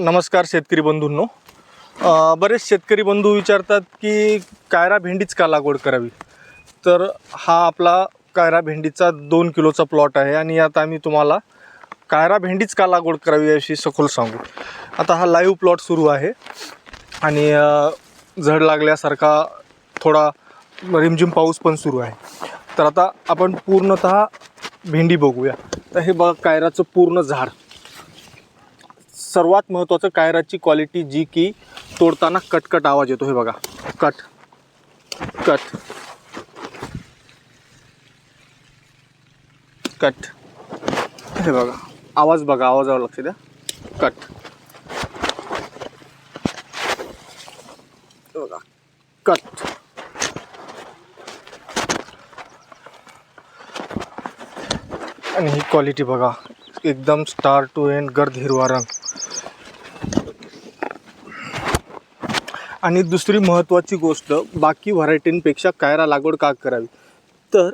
नमस्कार शेतकरी बंधूंनो. बरेच शेतकरी बंधू विचारतात की कायरा भेंडीच का लागवड करावी? तर हा आपला कायरा भेंडीचा दोन किलोचा प्लॉट आहे आणि यात आम्ही तुम्हाला कायरा भेंडीच का लागवड करावी याविषयी सखोल सांगू. आता हा लाईव्ह प्लॉट सुरू आहे आणि झड लागल्यासारखा थोडा रिमझिम पाऊस पण सुरू आहे. तर आता आपण पूर्णतः भेंडी बघूया. तर हे बघा कायराचं पूर्ण झाड. सर्वात महत्त्वाचं कायराची क्वालिटी जी की तोडताना कटकट आवाज येतो. हे बघा. कट. कट. कट. हे बघा. आवाज बघा. आवाजावर लक्ष द्या. कट. हे बघा. कट. आणि ही क्वालिटी बघा. एकदम स्टार टू एंड गर्द हिरवा रंग. आणि दुसरी महत्त्वाची गोष्ट बाकी व्हरायटींपेक्षा कायरा लागवड का करावी? तर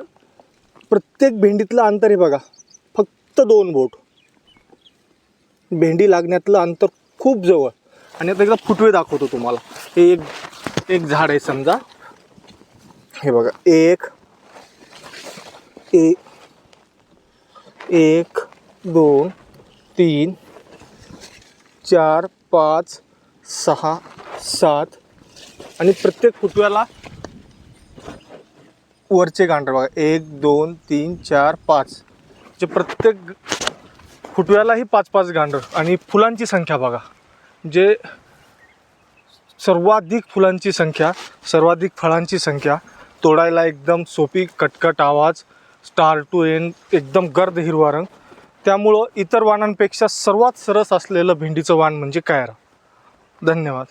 प्रत्येक भेंडीतलं अंतर हे बघा फक्त दोन बोट. भेंडी लागण्यातलं अंतर खूप जवळ. आणि आता एकदा फुटवे दाखवतो तुम्हाला. हे एक एक झाड आहे समजा. हे बघा एक ए एक दोन तीन चार पाच सहा सात आणि प्रत्येक फुटव्याला वरचे गांडर बघा. एक दोन तीन चार पाच. जे प्रत्येक फुटव्यालाही पाच पाच गांडर आणि फुलांची संख्या बघा. जे सर्वाधिक फुलांची संख्या सर्वाधिक फळांची संख्या तोडायला एकदम सोपी कटकट आवाज स्टार टू एंड एकदम गर्द हिरवा रंग. त्यामुळं इतर वाणांपेक्षा सर्वात सरस असलेलं भेंडीचं वाण म्हणजे कायरा. धन्यवाद.